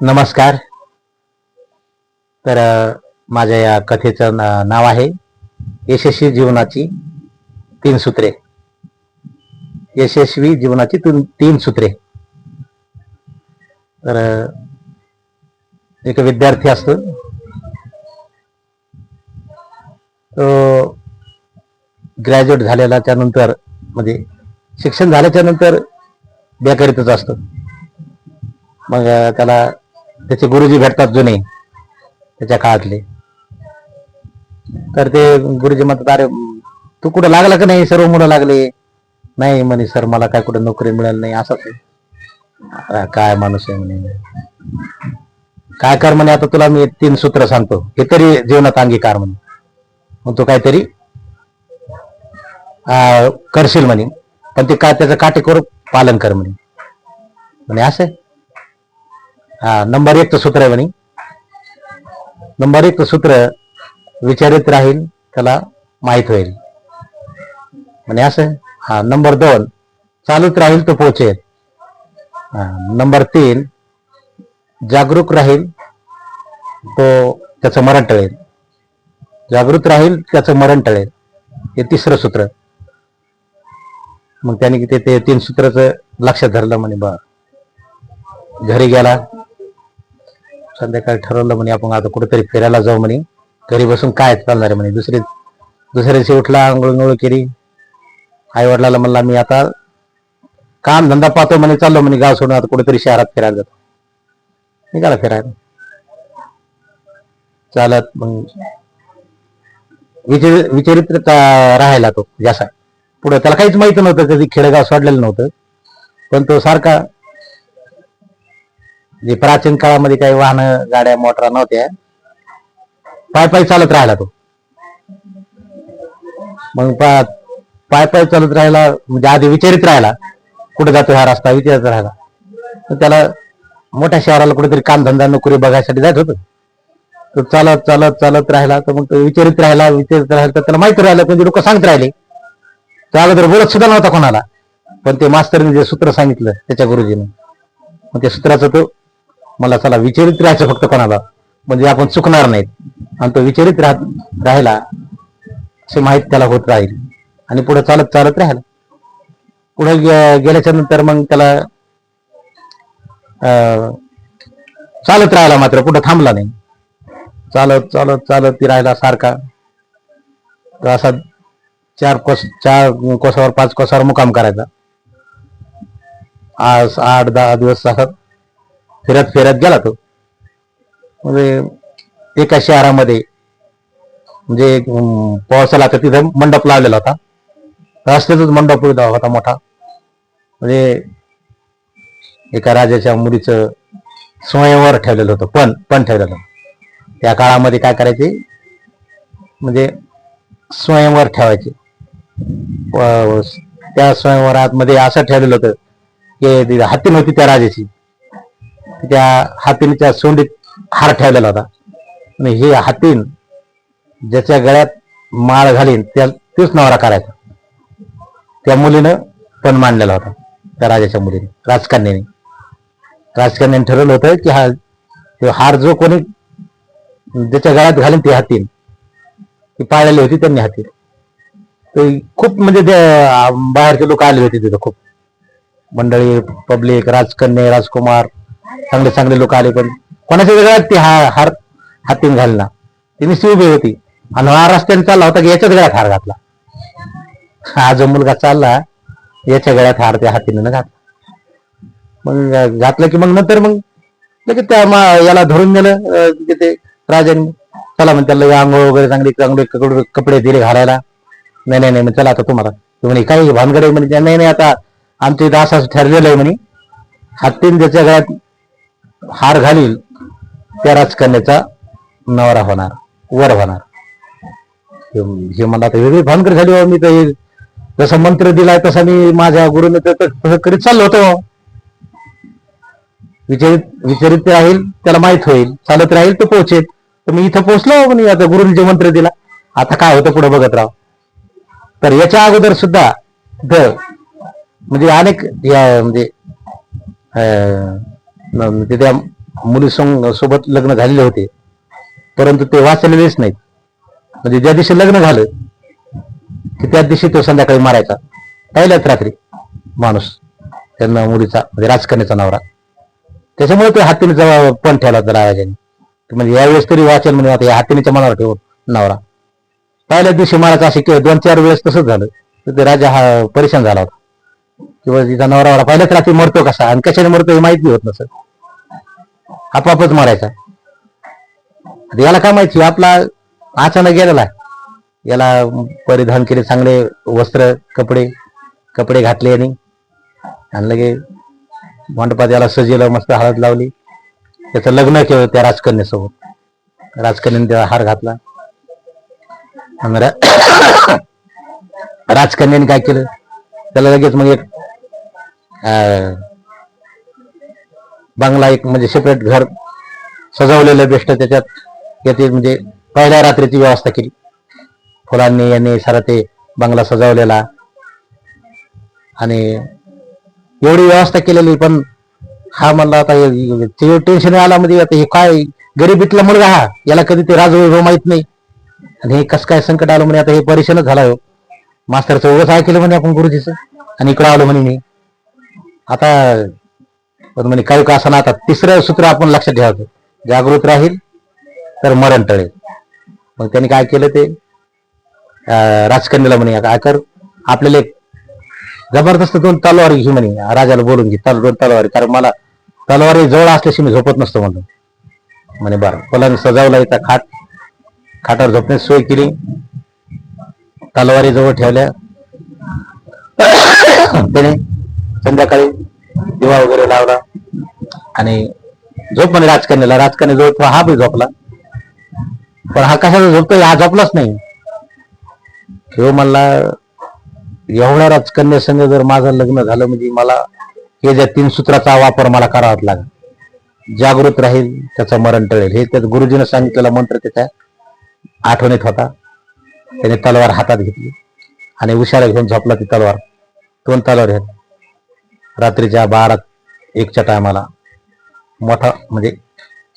नमस्कार. तर माझ्या या कथेचं नाव आहे यशस्वी जीवनाची तीन सूत्रे. यशस्वी जीवनाची तीन तीन सूत्रे. तर एक विद्यार्थी असतो. तो ग्रॅज्युएट झालेला त्यानंतर म्हणजे शिक्षण झाल्याच्यानंतर बेकारीतच असतो. मग त्याला त्याचे गुरुजी भेटतात जुने त्याच्या काळातले. तर ते गुरुजी म्हणतात अरे तू कुठं लागला का नाही? सर्व मुलं लागले. नाही म्हणे सर मला काय कुठं नोकरी मिळाली नाही असंच आहे. काय माणूस आहे म्हणे. काय कर म्हणे आता तुला मी तीन सूत्र सांगतो. हे तरी जीवनात अंगीकार म्हणे. मग तू काहीतरी करशील म्हणे. पण ते काय त्याचं काटेकोर पालन कर म्हणे. म्हणे असं आहे? नंबर एक सूत्र आहे म्हणे. नंबर एक सूत्र विचारित राहील त्याला माहीत होईल. म्हणे असं हा नंबर दोन चालूच राहील तो पोहोचेल. हा नंबर तीन जागरूक राहील तो त्याचं मरण टळेल. जागृत राहील त्याचं मरण टळेल. हे तिसरं सूत्र. मग त्याने ते ते तीन सूत्राचं लक्षात धरलं म्हणे बा. घरी गेला संध्याकाळी ठरवलं म्हणे आपण आता कुठेतरी फिरायला जाऊ म्हणे. घरी बसून काय चालणार आहे म्हणे. दुसरी दुसऱ्या दिवशी उठला आंघोळ केली. आई वडिलाला म्हणला मी आता काम धंदा पाहतो म्हणे चाललो म्हणे गाव सोडून आता कुठेतरी शहरात फिरायला जातो. निघाला फिरायला. चालत मग विचार विचारित राहायला तो जसा पुढे त्याला काहीच माहिती नव्हतं कधी खेडेगाव सोडलेलं नव्हतं. पण तो सारखा जे प्राचीन काळामध्ये काही वाहन गाड्या मोटरा नव्हत्या पाय पाय चालत राहिला तो. मग पाय पाय चालत राहिला म्हणजे आधी विचारित राहिला कुठे जातो हा रस्ता विचारत राहिला. त्याला मोठ्या शहराला कुठेतरी कामधंदा नोकरी बघायसाठी जात होतं. तो चालत चालत चालत राहिला तर मग तो विचारित राहिला विचारित राहिला तर त्याला माहिती राहिलं म्हणजे लोक सांगत राहिले. तो अगोदर बोलत सुद्धा नव्हता कोणाला. पण ते मास्तरने जे सूत्र सांगितलं त्याच्या गुरुजीने मग त्या सूत्राचं तो मला चला विचारित राहायचं फक्त कोणाला. म्हणजे आपण चुकणार नाहीत. आणि तो विचारित राह राहिला अशी माहीत त्याला होत राहील. आणि पुढे चालत चालत राहिला. पुढे गेल्याच्यानंतर मग त्याला अं, चालत राहिला मात्र कुठं थांबला नाही. चालत चालत चालत ती राहिला सारखा. तर असा चार कोस चार कोसावर पाच कोसावर मुकाम करायचा. आज आठ दहा दिवस असा फिरत फिरत गेला तो. म्हणजे एका शहरामध्ये म्हणजे पावसाला तर तिथं मंडप लावलेला होता. रस्त्यातच मंडप उभा होता मोठा. म्हणजे एका राजाच्या मुलीचं स्वयंवर ठेवलेलं होतं पण पण ठेवलेलं होतं. त्या काळामध्ये काय करायचे? म्हणजे स्वयंवर ठेवायचे. त्या स्वयंवरात मध्ये असं ठेवलेलं होतं की हत्ती नव्हती त्या राजाची. त्या हातीनच्या सोंडीत हार ठेवलेला होता. आणि हे हातीन ज्याच्या गळ्यात माळ घालीन त्या तोच नवरा करायचा. त्या मुलीनं पण मांडलेला होता त्या राजाच्या मुलीने राजकन्याने. राजकन्याने ठरवलं होतं की हा तो हार जो कोणी ज्याच्या गळ्यात घालीन ती हातीन. ती पाळलेली होती त्यांनी हाती. ते खूप म्हणजे ते बाहेरचे लोक आले होते तिथं खूप. मंडळी पब्लिक राजकन्या राजकुमार चांगले चांगले लोक आले पण कोणाच्या गळ्यात ती हा हार हातीन घालला तिने नुसती उभी होती. आणि हा रस्त्याने चालला होता की याच्याच गळ्यात हार घातला. हा जो मुलगा चालला याच्या गळ्यात हार त्या हातीनं घातला. मग घातलं की मग नंतर मग लगेच त्या मा- याला धरून नेलं तिथे राजांनी. चला मग त्याला आंघोळ वगैरे चांगली चांगले कपडे कपडे दिले घालायला. नाही नाही नाही मग चला आता तुम्हाला. म्हणे काही भानगड म्हणे. नाही नाही आता आमच्या इथं असं ठरलेलं आहे म्हणे. हत्तीन त्याच्या गळ्यात हार घालील त्या राजकन्याचा नवरा होणार वर होणार. हे मला आता वेगळी भानकर झाली मी तर. जसा मंत्र दिलाय तसा मी माझ्या गुरुने तर तसं करीत चाललो होतो. विचारित विचारित राहील त्याला माहीत होईल. चालत राहील तो पोहोचेल. तर मी इथं पोहोचलो म्हणे आता गुरुने जे मंत्र दिला. आता काय होतं पुढे बघत राह. तर याच्या अगोदर सुद्धा म्हणजे अनेक या म्हणजे ते म्हणजे त्या मुली सं- सोबत लग्न झालेले होते. परंतु ते वाचलेलेच नाहीत. म्हणजे ज्या दिवशी लग्न झालं की त्याच दिवशी तो संध्याकाळी मारायचा. पहिल्याच रात्री माणूस त्यांना मुलीचा म्हणजे राजकन्याचा नवरा. त्याच्यामुळे ते हातीने जवळ पण ठेवला होता राजाने. म्हणजे यावेळेस तरी वाचेल म्हणजे आता या हातीनेच्या मनावर ठेवून नवरा. पहिल्याच दिवशी मारायचा असे किंवा दोन चार वेळेस तसंच झालं. तर ते राजा हा परेशान झाला होता. किंवा जनावरावर नवरा वाला पहिल्याच रात्री मरतो कसा? आणि कशाने मरतो हे माहिती होत नसत आपापच मारायचा. याला काय माहिती आपला अचानक गेलेला याला परिधान केले चांगले वस्त्र कपडे कपडे घातले आणि आणि लगे मंडपात याला सजेलं मस्त हळद लावली. त्याचं लग्न केलं त्या राजकन्यासोबत. राजकन्याने त्याला हार घातला. आणि राजकन्याने काय केलं? त्याला लगेच मग एक बंगला एक म्हणजे सेपरेट घर सजवलेलं बेस्ट त्याच्यात. येते म्हणजे पहिल्या रात्रीची व्यवस्था केली. फुलांनी यांनी सारा ते बंगला सजवलेला. आणि एवढी व्यवस्था केलेली पण हा म्हणला आता ते टेन्शन आला म्हणजे आता हे काय गरिबीतला मुलगा हा याला कधी ते राजवैभव माहीत नाही. आणि हे कसं काय संकट आलं म्हणे आता हे परेशानच झाला हो. मास्तरचं उगाच ऐकलं म्हणे आपण गुरुजीचं. आणि इकडं आलो म्हणे मी. आता पण म्हणे काही का असं आता तिसरं सूत्र आपण लक्षात ठेवायचं जागृत राहील तर मरण टळेल. मग त्यांनी काय केलं ते? राजकन्याला म्हणे काय कर आपल्याला एक जबरदस्त दोन तलवार घे म्हणे राजाला बोलून घे तल दोन तलवारी. कारण मला तलवारी जवळ असल्याशी मी झोपत नसतो म्हणून. म्हणे बरं. पलंग सजावला इथं खाट खाटावर झोपण्याची सोय केली. तलवारी जवळ ठेवल्या. त्याने संध्याकाळी दिवा वगैरे लावला. आणि झोप म्हणे राजकन्याला. राजकन्या झोप हा बी झोपला. पण हा कशाचा झोपतोय हा झोपलाच नाही. ह्यो म्हणला एवढ्या राजकन्या संघ जर माझं लग्न झालं म्हणजे मला हे ज्या तीन सूत्राचा वापर मला करावाच लागेल. जागृत राहील त्याचं मरण टळेल. हे त्या गुरुजीनं सांगितलेला मंत्र त्याच्या आठवणीत होता. त्याने तलवार हातात घेतली. आणि उशारा घेऊन झोपला ती तलवार. दोन तलवार घेतली रात्रीच्या बारा एकच्या टायमाला मोठा म्हणजे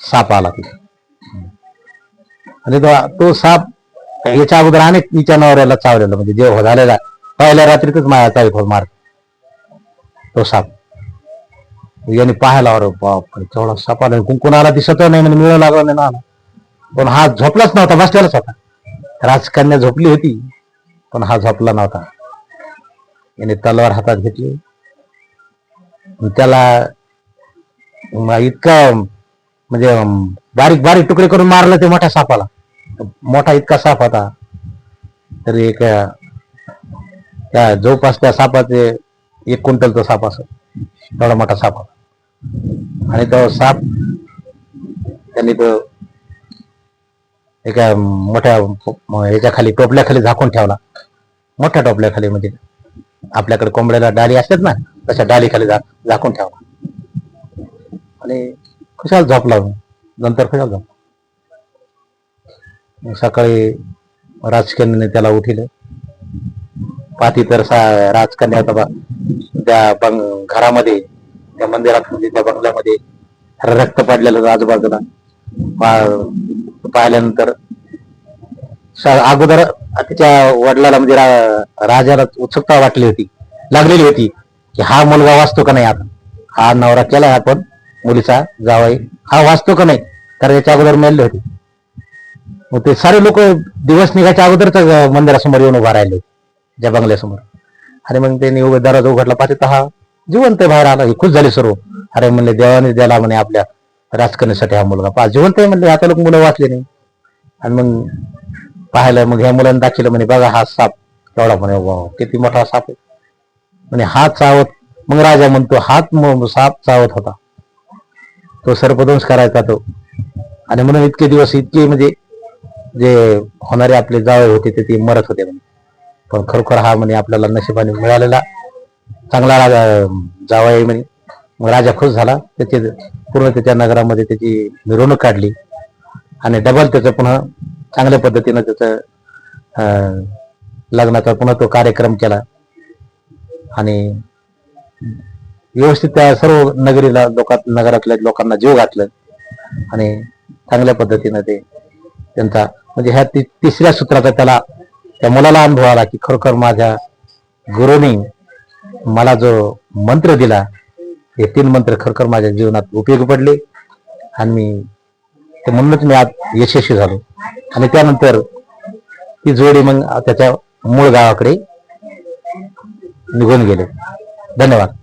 साप आला तिथे. आणि तो तो साप याच्या अगोदर अनेक तिच्या नवऱ्याला चावलेला म्हणजे देव झालेला पहिल्या रात्रीतच माझ्या चावीत मार तो साप. याने पाहायला अरे बाप तेवढा साप आला. कुंकुणाला दिसत नाही म्हणजे मिळू लागला नाही ना पण हा झोपलाच नव्हता बसलेलाच होता. राजकन्या झोपली होती पण हा झोपला नव्हता. याने तलवार हातात घेतली. त्याला इतका इतकं म्हणजे बारीक बारीक तुकडे करून मारलं ते मोठ्या सापाला. मोठा इतका साप होता. तरी एक त्या जवळपास त्या सापाचे एक क्विंटलचा साप असं एवढा मोठा साप होता. आणि तो साप त्यांनी तो एका मोठ्या म- याच्या खाली टोपल्याखाली झाकून ठेवला. मोठ्या टोपल्याखाली म्हणजे आपल्याकडे कोंबड्याला डाली असतात ना तशा डाली खाली झाकून ठेवा. आणि खुशाल झोप लावून नंतर खुशाल झोप. सकाळी राजकन्याने त्याला उठिलं. पाठी तर सा राजकन्या त्या बंग घरामध्ये त्या मंदिरात म्हणजे त्या बंगल्यामध्ये रक्त पडलेलं आजूबाजूला. पाहिल्यानंतर अगोदर तिच्या वडिलाला म्हणजे रा- राजाला उत्सुकता वाटली होती लागलेली होती की हा मुलगा वाचतो का नाही आपण हा नवरा केलाय आपण मुलीचा जावाई. हा वाचतो का नाही? तर याच्या अगोदर मेलले होते. मग ते सारे लोक दिवस निघायच्या अगोदरच मंदिरासमोर येऊन उभा राहिले ज्या बंगल्यासमोर. आणि मग त्यांनी उभे दरवाजा उघडला पाहते तर हा जिवंत बाहेर आला हे खुश झाले सर्व. अरे म्हणले देवाने द्याला म्हणे आपल्या राजकारणासाठी हा मुलगा. पा जिवंत आहे म्हणले आता लोक मुलं वाचले नाही. आणि मग पाहायला मग ह्या मुलांनी दाखवलं म्हणे बघा हा साप केवढा म्हणे किती मोठा साप आहे. म्हणे हात चावत मग राजा म्हणतो हात साप चावत होता. तो सर्पदंश करायचा तो. आणि म्हणून इतके दिवस इतके म्हणजे जे होणारे आपले जावळ होते ते ते मरत होते म्हणे. पण खरोखर हा म्हणे आपल्याला नशिबाने मिळालेला चांगला राजा जावई म्हणे. मग राजा खुश झाला. त्याचे पूर्ण त्याच्या नगरामध्ये त्याची मिरवणूक काढली. आणि डबल त्याचं पुन्हा चांगल्या पद्धतीनं त्याचं लग्नाचा पुन्हा तो कार्यक्रम केला. आणि व्यवस्थित त्या सर्व नगरीला लोकात नगरातल्या लोकांना जीव घातलं. आणि चांगल्या पद्धतीनं ते त्यांचा म्हणजे ह्या ती तिसऱ्या सूत्राचा त्याला त्या मुलाला अनुभव आला की खरोखर माझ्या गुरुनी मला जो मंत्र दिला हे तीन मंत्र खरोखर माझ्या जीवनात उपयोगी पडले. आणि मी तर म्हणूनच मी आज यशस्वी झालो. आणि त्यानंतर ती जोडी मग त्याच्या मूळ गावाकडे निघून गेले. धन्यवाद.